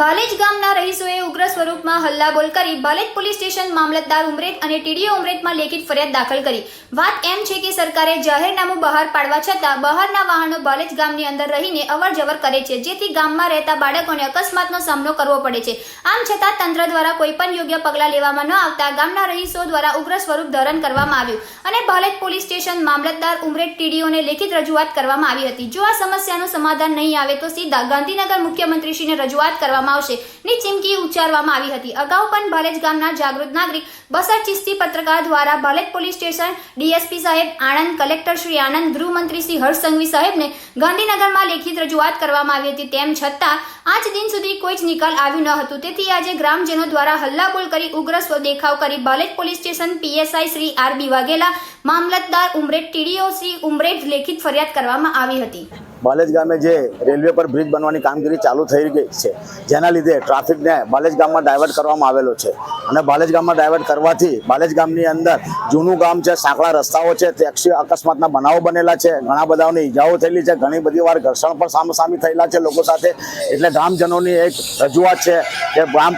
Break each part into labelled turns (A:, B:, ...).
A: બાલેજ ગામના રહીશોએ ઉગ્ર સ્વરૂપમાં હલ્લાબોલ કરી બાલેજ પોલીસ સ્ટેશન મામલતદાર ઉમરેત અને ટીડીઓ ઉમરેતમાં લેખિત ફરિયાદ દાખલ કરી. વાત એમ છે કે સરકારે જાહેરનામું બહાર પાડવા છતાં બહારના વાહનો બાલેજ ગામની અંદર રહીને અવર જવર કરે છે, જેથી ગામમાં રહેતા બાળકોને અકસ્માતનો સામનો કરવો પડે છે. આમ છતાં તંત્ર દ્વારા કોઈ પણ યોગ્ય પગલાં લેવામાં ન આવતા ગામના રહીશો દ્વારા ઉગ્ર સ્વરૂપ ધારણ કરવામાં આવ્યું અને બાલેજ પોલીસ સ્ટેશન મામલતદાર ઉમરેત ટીડીઓને લેખિત રજૂઆત કરવામાં આવી હતી. જો આ સમસ્યાનું સમાધાન નહીં આવે તો સીધા ગાંધીનગર મુખ્યમંત્રીશ્રીને રજૂઆત કરવામાં આવશે. ની ચીમકી ઉચ્ચારવામાં આવી હતી. અગાઉ પણ ભલેજ ગામના જાગૃત નાગરિક બસર ચિસ્તી પત્રકાર દ્વારા ભલેજ પોલીસ સ્ટેશન ડીએસપી સાહેબ આણંદ કલેક્ટર શ્રી આનંદ ગૃહમંત્રી શ્રી હર્ષ સંઘવી સાહેબને ગાંધીનગરમાં લેખિત રજૂઆત કરવામાં આવી હતી. તેમ છતાં, આજ દિન સુધી કોઈ જ નિકાલ આવ્યું ન હતું. તેથી આજે ગ્રામજનો દ્વારા હલ્લાબોલ કરી ઉગ્ર દેખાવ કરી Bhalej police station PSI Shri R B Vaghela, મામલતદાર ઉમરેઠ ટીડીઓ શ્રી ઉમરેઠ લેખિત ફરિયાદ કરવામાં આવી હતી.
B: બાલેજ ગામે જે રેલવે પર બ્રિજ બનવાની કામગીરી ચાલુ થઈ ગઈ છે, જેના લીધે ટ્રાફિકને બાલેજ ગામમાં ડાયવર્ટ કરવામાં આવેલો છે. અને બાલેજ ગામમાં ડાયવર્ટ કરવાથી બાલેજ ગામની અંદર જૂનું ગામ છે, સાંકડા રસ્તાઓ છે અક્ષી અકસ્માતના બનાવો બનેલા છે, ઘણા બધાઓની ઈજાઓ થયેલી છે, ઘણી બધી વાર ઘર્ષણ પણ સામસામી થયેલા છે લોકો સાથે. એટલે ગ્રામજનોની એક રજૂઆત છે કે ગ્રામ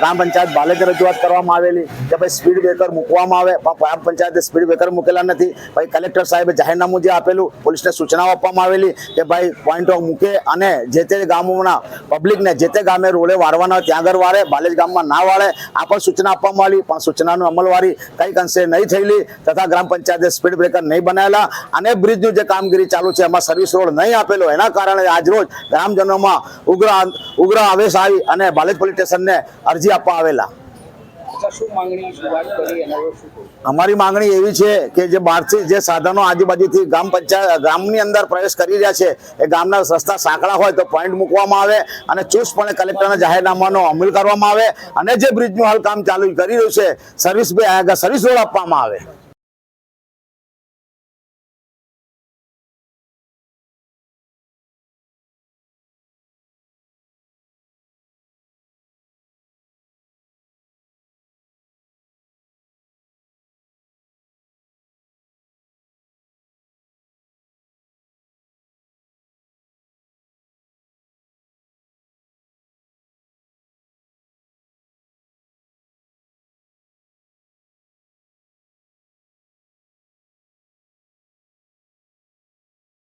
B: ગ્રામ પંચાયત બાલેજ રજૂઆત કરવામાં આવેલી કે ભાઈ સ્પીડ બ્રેકર મૂકવામાં આવે. પણ ગ્રામ પંચાયતે સ્પીડ બ્રેકર મૂકેલા નથી. ભાઈ કલેક્ટર સાહેબે જાહેરનામું જે આપેલું, પોલીસને સૂચનાઓ આપવામાં આવેલી કે ભાઈ પોઈન્ટો મૂકે અને જે તે ગામોના પબ્લિકને જે તે ગામે રોડે વાળવાના ત્યાં આગળ વાળે, બાલેજ ગામમાં ના વાળે, આ પણ સૂચના આપવામાં આવી. પણ સૂચનાનું અમલવારી કંઈક અંશે નહીં થયેલી તથા ગ્રામ પંચાયતે સ્પીડ બ્રેકર નહીં બનાવેલા. અને બ્રિજનું જે કામગીરી ચાલુ છે, એમાં સર્વિસ રોડ નહીં આપેલો. એના કારણે આજરોજ ગ્રામજનોમાં ઉગ્ર ઉગ્ર આવેશ આવી અને બાલેજ પોલીસ સ્ટેશનને અરજી આપવા આવેલા. અમારી માંગણી એવી છે કે જે બહારથી જે સાધનો આજુબાજુથી ગામ પંચાયત ગામની અંદર પ્રવેશ કરી રહ્યા છે, એ ગામના રસ્તા સાંકડા હોય તો પોઈન્ટ મૂકવામાં આવે અને ચુસ્તપણે કલેક્ટરના જાહેરનામાનો અમલ કરવામાં આવે અને જે બ્રિજનું હાલ કામ ચાલુ કરી રહ્યું છે સર્વિસ સર્વિસ રોડ આપવામાં આવે.